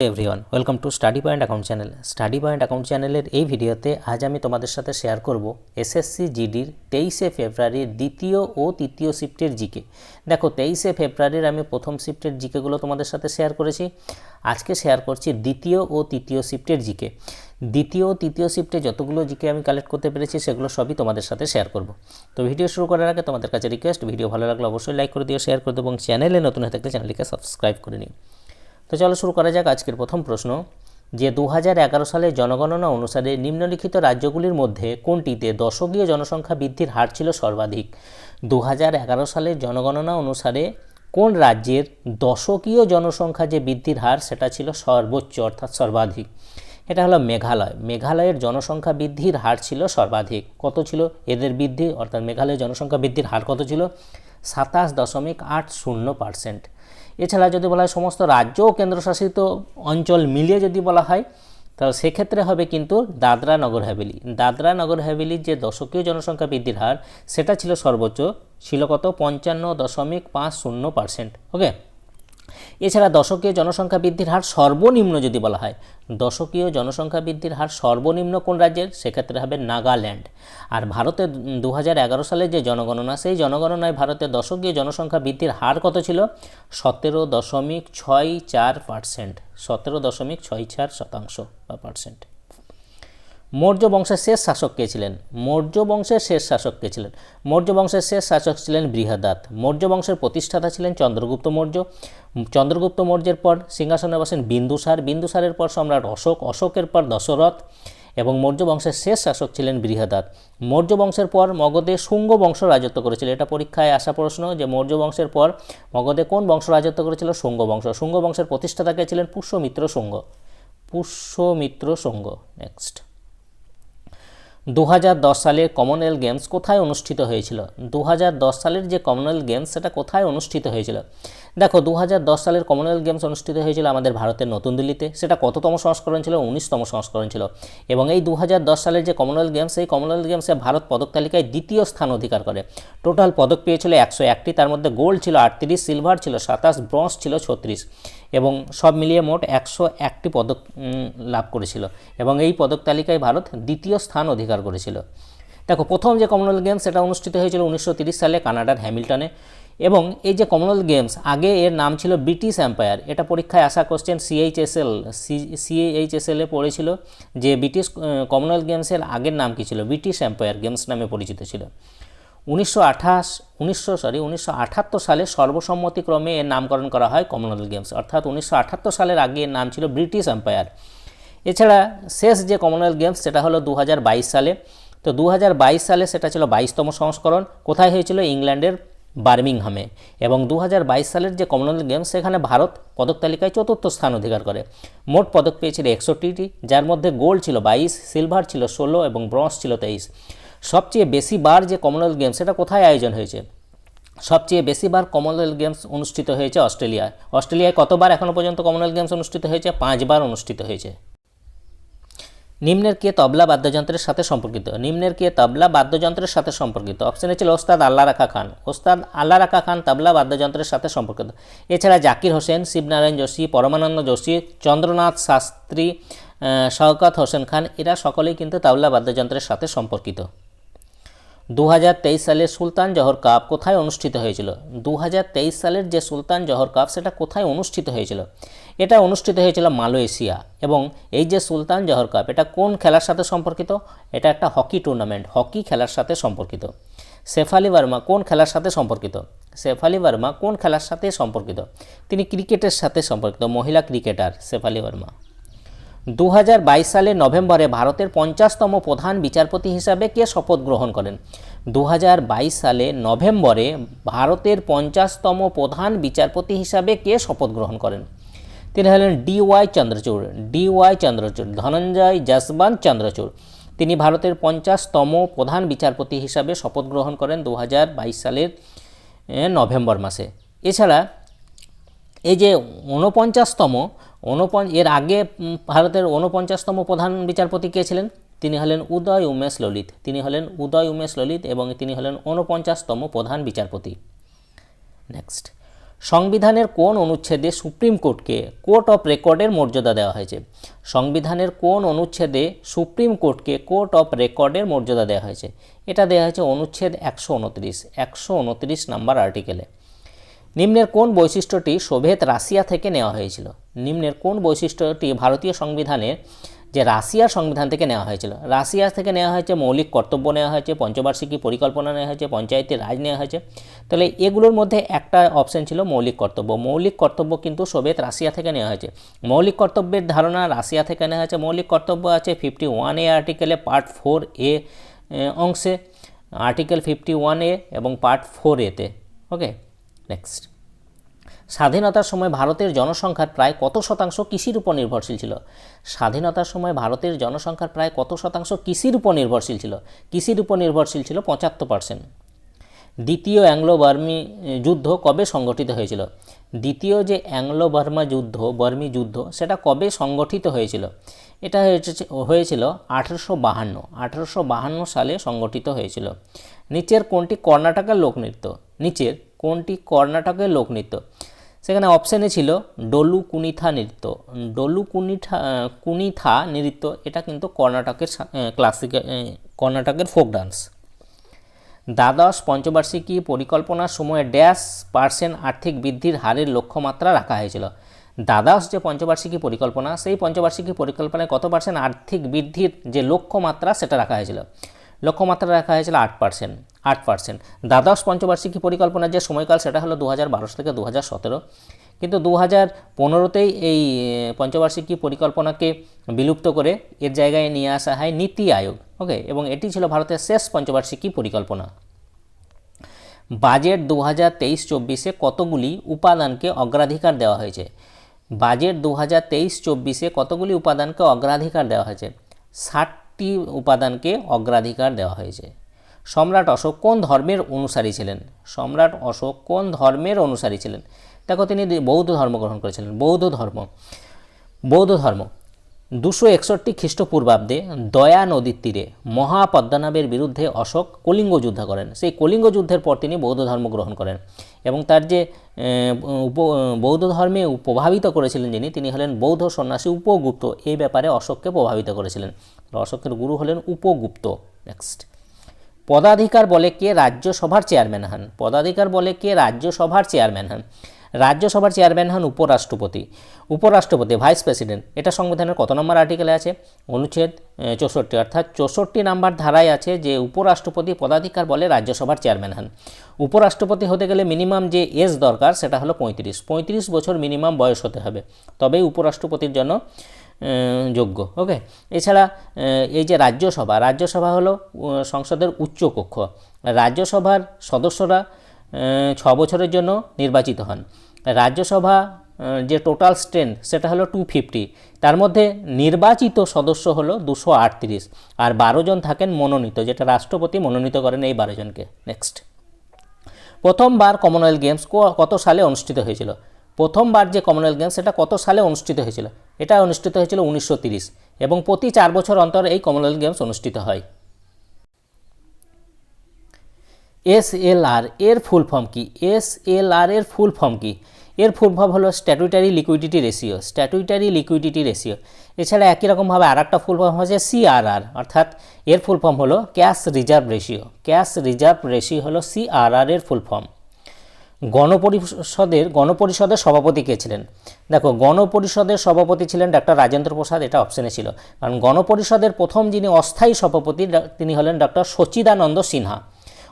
Everyone, welcome to study point account channel. Study point account চ্যানেলের এই ভিডিওতে আজ আমি তোমাদের সাথে শেয়ার করব এসএসসি জিডির তেইশে ফেব্রুয়ারির দ্বিতীয় ও তৃতীয় শিফটের জিকে। দেখো, তেইশে ফেব্রুয়ারির আমি প্রথম শিফটের জিকেগুলো তোমাদের সাথে শেয়ার করেছি। আজকে শেয়ার করছি দ্বিতীয় ও তৃতীয় শিফটের জিকে। দ্বিতীয় ও তৃতীয় শিফটে যতগুলো জিকে আমি কালেক্ট করতে পেরেছি, সেগুলো সবই তোমাদের সাথে শেয়ার করব। তো ভিডিও শুরু করার আগে তোমাদের কাছে রিকোয়েস্ট, ভিডিও ভালো লাগলে অবশ্যই লাইক করে দিও, শেয়ার করে দেবো এবং চ্যানেলে নতুন হয়ে থাকলে চ্যানেলটিকে সাবস্ক্রাইব করে নিও। তো চলো শুরু করা যাক আজকের প্রথম প্রশ্ন। যে দু সালে জনগণনা অনুসারে নিম্নলিখিত রাজ্যগুলির মধ্যে কোনটিতে দশকীয় জনসংখ্যা বৃদ্ধির হার ছিল সর্বাধিক? দু হাজার এগারো সালের জনগণনা অনুসারে কোন রাজ্যের দশকীয় জনসংখ্যা যে বৃদ্ধির হার, সেটা ছিল সর্বোচ্চ, অর্থাৎ সর্বাধিক? এটা হলো মেঘালয়। মেঘালয়ের জনসংখ্যা বৃদ্ধির হার ছিল সর্বাধিক। কত ছিল? এদের বৃদ্ধি, অর্থাৎ মেঘালয়ের জনসংখ্যা বৃদ্ধির হার কত ছিল? সাতাশ দশমিক আট শূন্য পার্সেন্ট। এছাড়া যদি বলা হয় সমস্ত রাজ্য ও কেন্দ্রশাসিত অঞ্চল মিলিয়ে যদি বলা হয়, তাহলে সেক্ষেত্রে হবে কিন্তু দাদরা নগর হাভেলি। দাদরা নগর হাভেলির যে দশকীয় জনসংখ্যা বৃদ্ধির হার, সেটা ছিল সর্বোচ্চ ছিল কত পঞ্চান্ন দশমিক পাঁচ শূন্য পার্সেন্ট ওকে এছাড়া দশকীয় জনসংখ্যা বৃদ্ধির হার সর্বনিম্ন যদি বলা হয়, দশকীয় জনসংখ্যা বৃদ্ধির হার সর্বনিম্ন কোন রাজ্যের? সেক্ষেত্রে হবে নাগাল্যান্ড। আর ভারতে দু সালে যে জনগণনা, সেই জনগণনায় ভারতের দশকীয় জনসংখ্যা বৃদ্ধির হার কত ছিল? সতেরো দশমিক ছয় চার পার্সেন্ট। সতেরো দশমিক ছয় চার শতাংশ বা পার্সেন্ট। মৌর্য বংশের শেষ শাসক কে ছিলেন? মৌর্য বংশের শেষ শাসক কে ছিলেন? মৌর্য বংশের শেষ শাসক ছিলেন বৃহদাত। মৌর্য বংশের প্রতিষ্ঠাতা ছিলেন চন্দ্রগুপ্ত মৌর্য। চন্দ্রগুপ্ত মৌর্যের পর সিংহাসনে বসেন বিন্দুসার। বিন্দুসারের পর সম্রাট অশোক। অশোকের পর দশরথ এবং মৌর্য বংশের শেষ শাসক ছিলেন বৃহদাত। মৌর্য বংশের পর মগধে শুঙ্গ বংশ রাজত্ব করেছিল। এটা পরীক্ষায় আসা প্রশ্ন যে মৌর্য বংশের পর মগধে কোন বংশ রাজত্ব করেছিল? শুঙ্গ বংশ। শুঙ্গ বংশের প্রতিষ্ঠাতাকে ছিলেন? পুষ্যমিত্র শুঙ্গ। পুষ্যমিত্র শুঙ্গ। নেক্সট দু সালের কমনওয়েলথ গেমস কোথায় অনুষ্ঠিত হয়েছিল? দু হাজার দশ সালের যে কমনওয়েলথ গেমস সেটা কোথায় অনুষ্ঠিত হয়েছিল? দেখো দু হাজার দশ সালের কমনওয়েলথ গেমস অনুষ্ঠিত হয়েছিল আমাদের ভারতের নতুন দিল্লিতে। সেটা কততম সংস্করণ ছিল? উনিশতম সংস্করণ ছিল। এবং এই দু হাজার দশ সালের যে কমনওয়েলথ গেমস এই কমনওয়েলথ গেমসে ভারত পদক তালিকায় দ্বিতীয় স্থান অধিকার করে। টোটাল পদক পেয়েছিল একশো একটি, তার মধ্যে গোল্ড ছিল আটত্রিশ সিলভার ছিল সাতাশ ব্রঞ্জ ছিল ছত্রিশ। এবং সব মিলিয়ে মোট একশো একটি পদক লাভ করেছিল। এবং এই পদক তালিকায় ভারত দ্বিতীয় স্থান অধিকার করেছিল। দেখো, প্রথম যে কমনওয়েলথ গেমস সেটা অনুষ্ঠিত হয়েছিল উনিশশো সালে কানাডার হ্যামিল্টনে। এবং এই যে কমনওয়েলথ গেমস আগে এর নাম ছিল ব্রিটিশ এম্পায়ার এটা পরীক্ষায় আসা কোশ্চেন সিএইচএসএল সিএইচএসএল এ পড়েছিল যে ব্রিটিশ কমনওয়েলথ গেমসের আগের নাম কী ছিল? ব্রিটিশ এম্পায়ার গেমস নামে পরিচিত ছিল। উনিশশো আঠাশ, উনিশশো সরি উনিশশো আঠাত্তর সালে সর্বসম্মতিক্রমে এর নামকরণ করা হয় কমনওয়েলথ গেমস অর্থাৎ উনিশশো আঠাত্তর সালের আগে এর নাম ছিল ব্রিটিশ এম্পায়ার এছাড়া শেষ যে কমনওয়েলথ গেমস সেটা হলো দু হাজার বাইশ সালে। তো দু হাজার বাইশ সালে সেটা ছিল বাইশতম সংস্করণ। কোথায় হয়েছিল? ইংল্যান্ডের বার্মিংহামে এবং দু হাজার বাইশ সালের যে কমনওয়েলথ গেমস সেখানে ভারত পদক তালিকায় চতুর্থ স্থান অধিকার করে। মোট পদক পেয়েছিল একষট্টিটি, যার মধ্যে গোল্ড ছিল বাইশ, সিলভার ছিল ষোলো এবং ব্রঞ্জ ছিল তেইশ। সবচেয়ে বেশি বার যে কমনওয়েলথ গেমস সেটা কোথায় আয়োজন হয়েছে? সবচেয়ে বেশিবার কমনওয়েলথ গেমস অনুষ্ঠিত হয়েছে অস্ট্রেলিয়ায়। অস্ট্রেলিয়ায় কতবার এখনও পর্যন্ত কমনওয়েলথ গেমস অনুষ্ঠিত হয়েছে? পাঁচবার অনুষ্ঠিত হয়েছে। নিম্নের কে তবলা বাদ্যযন্ত্রের সাথে সম্পর্কিত? নিম্নের কে তবলা বাদ্যযন্ত্রের সাথে সম্পর্কিত? অপশনে ছিল ওস্তাদ আল্লাহ রাখা খান। ওস্তাদ আল্লাহ রাখা খান তবলা বাদ্যযন্ত্রের সাথে সম্পর্কিত। এছাড়া জাকির হোসেন, শিবনারায়ণ যোশী, পরমানন্দ যোশী, চন্দ্রনাথ শাস্ত্রী শওকত হোসেন খান, এরা সকলেই কিন্তু তবলা বাদ্যযন্ত্রের সাথে সম্পর্কিত। দু সালের সুলতান জহর কাপ কোথায় অনুষ্ঠিত হয়েছিল? দু হাজার তেইশ সালের যে সুলতান জহর কাপ, সেটা কোথায় অনুষ্ঠিত হয়েছিল? এটা অনুষ্ঠিত হয়েছিল মালয়েশিয়া। এবং এই যে সুলতান জহর কাপ, এটা কোন খেলার সাথে সম্পর্কিত? এটা একটা হকি টুর্নামেন্ট, হকি খেলার সাথে সম্পর্কিত। শেফালি বার্মা কোন খেলার সাথে সম্পর্কিত? শেফালি বার্মা কোন খেলার সাথে সম্পর্কিত? তিনি ক্রিকেটের সাথে সম্পর্কিত, মহিলা ক্রিকেটার শেফালি ভার্মা। দু সালের নভেম্বরে ভারতের পঞ্চাশতম প্রধান বিচারপতি হিসাবে কে শপথ গ্রহণ করেন? দু হাজার বাইশ সালে নভেম্বরে ভারতের পঞ্চাশতম প্রধান বিচারপতি হিসাবে কে শপথ গ্রহণ করেন? তিনি হলেন D Y Chandrachud, D Y Chandrachud, Dhananjaya Yeshwant Chandrachud. তিনি ভারতের পঞ্চাশতম প্রধান বিচারপতি হিসাবে শপথ গ্রহণ করেন দু হাজার বাইশ সালের নভেম্বর মাসে। এছাড়া এই যে ঊনপঞ্চাশতম, ঊনপঞ্চ এর আগে ভারতের ঊনপঞ্চাশতম প্রধান বিচারপতি কে ছিলেন? তিনি হলেন উদয় উমেশ ললিত। তিনি হলেন উদয় উমেশ ললিত এবং তিনি হলেন ঊনপঞ্চাশতম প্রধান বিচারপতি। নেক্সট সংবিধানের কোন অনুচ্ছেদে সুপ্রিম কোর্টকে কোর্ট অফ রেকর্ডের মর্যাদা দেওয়া হয়েছে? সংবিধানের কোন অনুচ্ছেদে সুপ্রিম কোর্টকে কোর্ট অফ রেকর্ডের মর্যাদা দেওয়া হয়েছে? এটা দেওয়া হয়েছে অনুচ্ছেদ একশো উনত্রিশ একশো উনত্রিশ নাম্বার আর্টিকেলে। নিম্নের কোন বৈশিষ্ট্যটি সোভিয়েত রাশিয়া থেকে নেওয়া হয়েছিল? নিম্নের কোন বৈশিষ্ট্যটি ভারতীয় সংবিধানের যে রাশিয়ার সংবিধান থেকে নেওয়া হয়েছিল? রাশিয়া থেকে নেওয়া হয়েছে মৌলিক কর্তব্য নেওয়া হয়েছে, পঞ্চবার্ষিকী পরিকল্পনা নেওয়া হয়েছে, পঞ্চায়েতি রাজ নেওয়া হয়েছে। তাহলে এগুলোর মধ্যে একটা অপশন ছিল মৌলিক কর্তব্য। মৌলিক কর্তব্য কিন্তু সোভিয়েত রাশিয়া থেকে নেওয়া হয়েছে। মৌলিক কর্তব্যের ধারণা রাশিয়া থেকে নেওয়া হয়েছে। মৌলিক কর্তব্য আছে ফিফটি ওয়ান এ আর্টিকেলে পার্ট ফোর এ, অংশে। আর্টিকেল ফিফটি ওয়ান এ এবং পার্ট ফোর এতে ওকে নেক্সট স্বাধীনতার সময় ভারতের জনসংখ্যার প্রায় কত শতাংশ কৃষির উপর নির্ভরশীল ছিল? স্বাধীনতার সময় ভারতের জনসংখ্যার প্রায় কত শতাংশ কৃষির উপর নির্ভরশীল ছিল? কৃষির উপর নির্ভরশীল ছিল পঁচাত্তর পার্সেন্ট দ্বিতীয় অ্যাংলো বার্মি যুদ্ধ কবে সংগঠিত হয়েছিল? দ্বিতীয় যে অ্যাংলো বার্মা যুদ্ধ, বার্মি যুদ্ধ, সেটা কবে সংগঠিত হয়েছিল? এটা হয়েছে- হয়েছিল আঠেরোশো বাহান্ন। আঠেরোশো বাহান্ন সালে সংগঠিত হয়েছিল। নিচের কোনটি কর্ণাটকের লোকনৃত্য? নিচের কোনটি কর্ণাটকের লোকনৃত্য? সেখানে অপশানে ছিল ডলু কুনিথা নৃত্য। ডলু কুনিঠা কুনিথা নৃত্য, এটা কিন্তু কর্ণাটকের ক্লাসিক্যাল কর্ণাটকের ফোক ডান্স দ্বাদশ পঞ্চবার্ষিকী পরিকল্পনার সময়ে ড্যাশ পার্সেন্ট আর্থিক বৃদ্ধির হারের লক্ষ্যমাত্রা রাখা হয়েছিল। দ্বাদশ যে পঞ্চবার্ষিকী পরিকল্পনা, সেই পঞ্চবার্ষিকী পরিকল্পনায় কত পার্সেন্ট আর্থিক বৃদ্ধির যে লক্ষ্যমাত্রা, সেটা রাখা হয়েছিল। লক্ষ্যমাত্রা রাখা হয়েছিল আট পার্সেন্ট আট পার্সেন্ট। দ্বাদশ পঞ্চবার্ষিকী পরিকল্পনার যে সময়কাল সেটা হলো দু হাজার থেকে দু হাজার সতেরো। কিন্তু দু হাজার পনেরোতেই এই পঞ্চবার্ষিকী পরিকল্পনাকে বিলুপ্ত করে এর জায়গায় নিয়ে আসা হয় নীতি আয়োগ, ওকে? এবং এটি ছিল ভারতের শেষ পঞ্চবার্ষিকী পরিকল্পনা। বাজেট দু হাজার তেইশ চব্বিশে কতগুলি উপাদানকে অগ্রাধিকার দেওয়া হয়েছে? বাজেট দু হাজার তেইশ চব্বিশে কতগুলি উপাদানকে অগ্রাধিকার দেওয়া হয়েছে? ষাটটি উপাদানকে অগ্রাধিকার দেওয়া হয়েছে। সম্রাট অশোক কোন ধর্মের অনুসারী ছিলেন? সম্রাট অশোক কোন ধর্মের অনুসারী ছিলেন? দেখো, তিনি বৌদ্ধ ধর্ম গ্রহণ করেছিলেন। বৌদ্ধ ধর্ম। বৌদ্ধ ধর্ম। দুশো একষট্টি খ্রিস্টপূর্বাব্দে দয়া নদীর তীরে মহাপদ্মনাভের বিরুদ্ধে অশোক কলিঙ্গ যুদ্ধ করেন। সেই কলিঙ্গ যুদ্ধের পর তিনি বৌদ্ধ ধর্ম গ্রহণ করেন এবং তার যে উপ বৌদ্ধ ধর্মে প্রভাবিত করেছিলেন যিনি, তিনি হলেন বৌদ্ধ সন্ন্যাসী উপগুপ্ত। এই ব্যাপারে অশোককে প্রভাবিত করেছিলেন। অশোকের গুরু হলেন উপগুপ্ত। নেক্সট পদাধিকার বলে কে রাজ্যসভার চেয়ারম্যান হন? পদাধিকার বলে কে রাজ্যসভার চেয়ারম্যান হন? রাজ্যসভার চেয়ারম্যান হন উপরাষ্ট্রপতি। উপরাষ্ট্রপতি, ভাইস প্রেসিডেন্ট। এটা সংবিধানের কত নম্বর আর্টিকেলে আছে? অনুচ্ছেদ চৌষট্টি। অর্থাৎ চৌষট্টি নাম্বার ধারায় আছে যে উপরাষ্ট্রপতি, পদাধিকার বলে রাজ্যসভার চেয়ারম্যান হন। উপরাষ্ট্রপতি হতে গেলে মিনিমাম যে এজ দরকার, সেটা হলো পঁয়ত্রিশ। পঁয়ত্রিশ বছর মিনিমাম বয়স হতে হবে। তবেই উপরাষ্ট্রপতির জন্য যোগ্য ওকে এছাড়া এই যে রাজ্যসভা রাজ্যসভা হলো সংসদের উচ্চ কক্ষ রাজ্যসভার সদস্যরা ছ বছরের জন্য নির্বাচিত হন। রাজ্যসভা যে টোটাল স্ট্রেন্থ সেটা হলো টু ফিফটি তার মধ্যে নির্বাচিত সদস্য হলো দুশো আটত্রিশ। আর বারো জন থাকেন মনোনীত, যেটা রাষ্ট্রপতি মনোনীত করেন এই বারো জনকে। নেক্সট প্রথমবার কমনওয়েলথ গেমস কত সালে অনুষ্ঠিত হয়েছিল? প্রথমবার যে কমনওয়েলথ গেমস সেটা কত সালে অনুষ্ঠিত হয়েছিল? এটা অনুষ্ঠিত হয়েছিল উনিশশো এবং প্রতি চার বছর অন্তর এই কমনওয়েলথ গেমস অনুষ্ঠিত হয়। এস এল আর এর ফুল ফর্ম কি? এস এল আর এর ফুল ফর্ম কি? এর ফুল ফর্ম হলো statutory liquidity ratio statutory liquidity ratio এছাড়া একই রকমভাবে আর একটা ফুল ফর্ম হচ্ছে সিআরআর অর্থাৎ এর ফুল ফর্ম হলো cash reserve ratio cash reserve ratio হলো সিআরআর এর ফুল ফর্ম গণপরিষদের গণপরিষদের সভাপতি কে ছিলেন? দেখো, গণপরিষদের সভাপতি ছিলেন ডক্টর রাজেন্দ্র প্রসাদ, এটা অপশনে ছিল। কারণ গণপরিষদের প্রথম যিনি অস্থায়ী সভাপতি তিনি হলেন ডক্টর সচিদানন্দ সিনহা।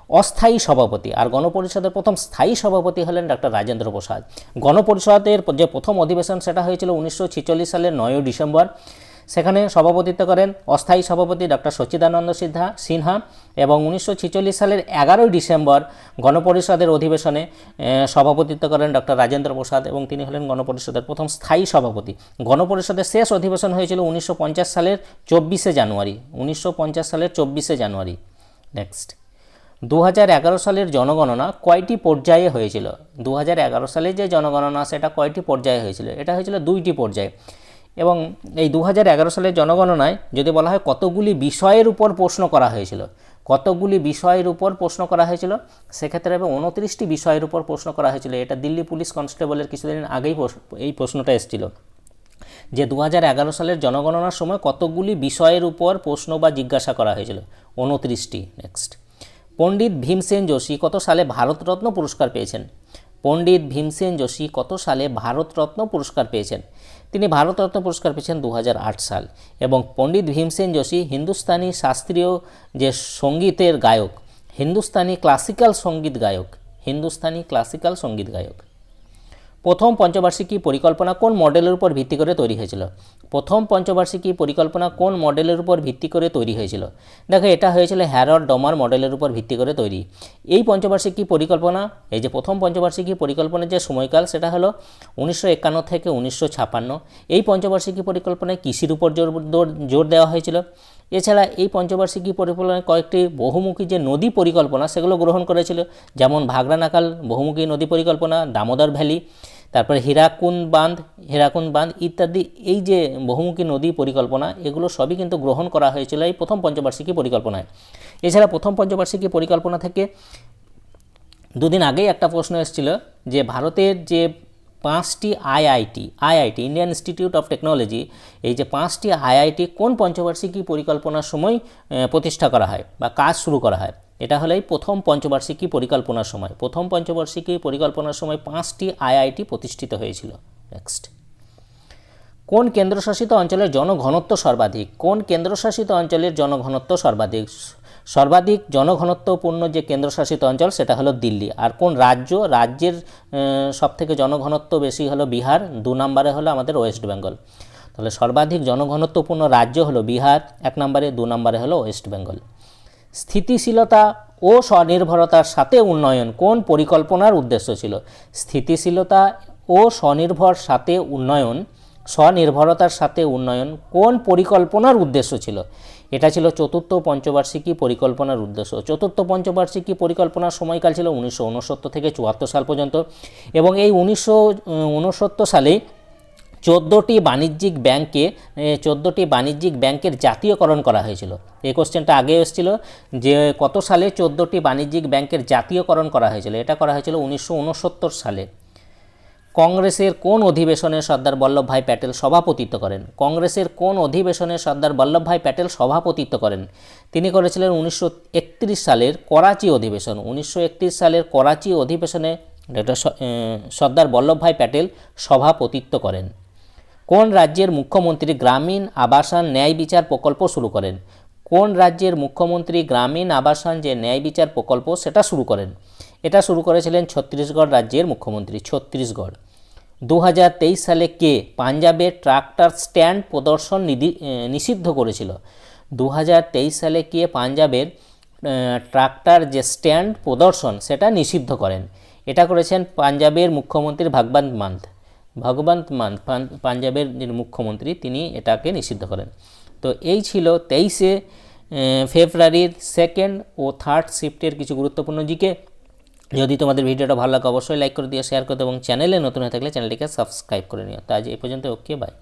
অস্থায়ী সভাপতি, আর গণপরিষদের প্রথম স্থায়ী সভাপতি হলেন ডক্টর রাজেন্দ্র প্রসাদ। গণপরিষদের যে প্রথম অধিবেশন, সেটা হয়েছিল উনিশশো সালের নয়ই ডিসেম্বর। সেখানে সভাপতিত্ব করেন অস্থায়ী সভাপতি ডক্টর সচ্চিদানন্দ সিদ্ধা সিনহা এবং উনিশশো ছেচল্লিশ সালের এগারোই ডিসেম্বর গণপরিষদের অধিবেশনে সভাপতিত্ব করেন ডক্টর রাজেন্দ্র প্রসাদ এবং তিনি হলেন গণপরিষদের প্রথম স্থায়ী সভাপতি। গণপরিষদের শেষ অধিবেশন হয়েছিল উনিশশো পঞ্চাশ সালের চব্বিশে জানুয়ারি। উনিশশো পঞ্চাশ সালের চব্বিশে জানুয়ারি। নেক্সট। দু হাজার এগারো সালের জনগণনা কয়টি পর্যায়ে হয়েছিল? দু হাজার সালে যে জনগণনা, সেটা কয়টি পর্যায়ে হয়েছিল? এটা হয়েছিল দুইটি পর্যায়ে। এবং এই দু হাজার এগারো সালের জনগণনায় যদি বলা হয় কতগুলি বিষয়ের উপর প্রশ্ন করা হয়েছিল, কতগুলি বিষয়ের উপর প্রশ্ন করা হয়েছিল, সেক্ষেত্রে হবে উনত্রিশটি বিষয়ের উপর প্রশ্ন করা হয়েছিল, এটা দিল্লি পুলিশ কনস্টেবলের কিছুদিন আগেই এই প্রশ্নটা এসেছিল। যে দু হাজার এগারো সালের জনগণনার সময় কতগুলি বিষয়ের উপর প্রশ্ন বা জিজ্ঞাসা করা হয়েছিল, উনত্রিশটি নেক্সট পণ্ডিত ভীমসেন যোশী কত সালে ভারতরত্ন পুরস্কার পেয়েছেন? পণ্ডিত ভীমসেন যোশী কত সালে ভারতরত্ন পুরস্কার পেয়েছেন? তিনি ভারতরত্ন পুরস্কার পেয়েছেন দু হাজার আট সাল এবং পণ্ডিত ভীমসেন যোশী হিন্দুস্তানি শাস্ত্রীয় যে সঙ্গীতের গায়ক, হিন্দুস্তানি ক্লাসিক্যাল সংগীত গায়ক, হিন্দুস্তানি ক্লাসিক্যাল সংগীত গায়ক। প্রথম পঞ্চবার্ষিকী পরিকল্পনা কোন মডেলের উপর ভিত্তি করে তৈরি হয়েছিল? প্রথম পঞ্চবার্ষিকী পরিকল্পনা কোন মডেলের উপর ভিত্তি করে তৈরি হয়েছিল? দেখো, এটা হয়েছিল হ্যারড ডমার মডেলের উপর ভিত্তি করে তৈরি। এই পঞ্চবার্ষিকী পরিকল্পনা, এই যে প্রথম পঞ্চবার্ষিকী পরিকল্পনার যে সময়কাল, সেটা হলো উনিশশো একান্ন থেকে উনিশশো ছাপান্ন। এই পঞ্চবার্ষিকী পরিকল্পনায় কৃষির উপর জোর জোর- দেওয়া হয়েছিল। এছাড়া এই পঞ্চবার্ষিকী পরিকল্পনায় কয়েকটি বহুমুখী যে নদী পরিকল্পনা, সেগুলো গ্রহণ করেছিল। যেমন ভাগরানাকাল বহুমুখী নদী পরিকল্পনা, দামোদর ভ্যালি তারপরে হীরাকুন্দ বাঁধ হীরাকুন্দ বাঁধ ইত্যাদি, এই যে বহুমুখী নদী পরিকল্পনা, এগুলো সবই কিন্তু গ্রহণ করা হয়েছিল এই প্রথম পঞ্চবার্ষিকী পরিকল্পনায়। এছাড়া প্রথম পঞ্চবার্ষিকী পরিকল্পনা থেকে দুদিন আগেই একটা প্রশ্ন এসেছিল যে ভারতের যে পাঁচটি IIT IIT, Indian Institute of Technology, এই যে পাঁচটি আইআইটি কোন পঞ্চবার্ষিকী পরিকল্পনার সময় প্রতিষ্ঠা করা হয় বা কাজ শুরু করা হয়? এটা হলো প্রথম পঞ্চবার্ষিকী পরিকল্পনার সময়। প্রথম পঞ্চবার্ষিকী পরিকল্পনার সময় পাঁচটি আইআইটি প্রতিষ্ঠিত হয়েছিল। নেক্সট কোন কেন্দ্রশাসিত অঞ্চলের জনঘনত্ব সর্বাধিক? কোন কেন্দ্রশাসিত অঞ্চলের জনঘনত্ব সর্বাধিক? সর্বাধিক জনঘনত্বপূর্ণ যে কেন্দ্রশাসিত অঞ্চল, সেটা হলো দিল্লি। আর কোন রাজ্য? রাজ্যের সবথেকে জনঘনত্ব বেশি হলো বিহার, দু নম্বরে হলো আমাদের ওয়েস্ট বেঙ্গল। তাহলে সর্বাধিক জনঘনত্বপূর্ণ রাজ্য হলো বিহার, এক নম্বরে, দু নম্বরে হলো ওয়েস্ট বেঙ্গল। স্থিতিশীলতা ও স্বনির্ভরতার সাথে উন্নয়ন কোন পরিকল্পনার উদ্দেশ্য ছিল? স্থিতিশীলতা ও স্বনির্ভর সাথে উন্নয়ন, স্বনির্ভরতার সাথে উন্নয়ন কোন পরিকল্পনার উদ্দেশ্য ছিল? এটা ছিল চতুর্থ পঞ্চবার্ষিকী পরিকল্পনার উদ্দেশ্য। চতুর্থ পঞ্চবার্ষিকী পরিকল্পনার সময়কাল ছিল উনিশশো উনসত্তর থেকে চুয়াত্তর সাল পর্যন্ত এবং এই উনিশশো উনসত্তর সালে চোদ্দোটি বাণিজ্যিক ব্যাংকে চোদ্দোটি বাণিজ্যিক ব্যাংকের জাতীয়করণ করা হয়েছিল। এই কোশ্চেনটা আগে এসেছিল যে কত সালে চোদ্দোটি বাণিজ্যিক ব্যাংকের জাতীয়করণ করা হয়েছিল? এটা করা হয়েছিল উনিশশো উনসত্তর সালে। কংগ্রেসের কোন অধিবেশনে সর্দার বল্লভভাই প্যাটেল সভাপতিত্ব করেন? কংগ্রেসের কোন অধিবেশনে সর্দার বল্লভভাই প্যাটেল সভাপতিত্ব করেন? তিনি করেছিলেন উনিশশো একত্রিশ সালের করাচি অধিবেশন। উনিশশো একত্রিশ সালের করাচি অধিবেশনে সর্দার বল্লভভাই প্যাটেল সভাপতিত্ব করেন। কোন রাজ্যের মুখ্যমন্ত্রী গ্রামীণ আবাসন ন্যায় বিচার প্রকল্প শুরু করেন? কোন রাজ্যের মুখ্যমন্ত্রী গ্রামীণ আবাসন যে ন্যায় বিচার প্রকল্প সেটা শুরু করেন? এটা শুরু করেছিলেন ছত্তিশগড় রাজ্যের মুখ্যমন্ত্রী, ছত্তিশগড়। দু হাজার তেইশ সালে কে পাঞ্জাবে ট্রাক্টর স্ট্যান্ড প্রদর্শন নিষিদ্ধ করেছিল? দু হাজার তেইশ সালে কে পাঞ্জাবের ট্রাক্টর যে স্ট্যান্ড প্রদর্শন সেটা নিষিদ্ধ করেন? এটা করেছেন পাঞ্জাবের মুখ্যমন্ত্রী ভাগবন্ত মান্থ। ভগবন্ত মান পাঞ্জাবের যিনি মুখ্যমন্ত্রী, তিনি এটাকে নিষিদ্ধ করেন। তো এই ছিল তেইশে ফেব্রুয়ারির সেকেন্ড ও থার্ড শিফটের কিছু গুরুত্বপূর্ণ জিকে। যদি তোমাদের ভিডিওটা ভালো লাগে, অবশ্যই লাইক করে দিও শেয়ার করে দিও, এবং চ্যানেলে নতুন হয়ে থাকলে চ্যানেলটিকে সাবস্ক্রাইব করে নিও। তো আজ এই পর্যন্ত ওকে বাই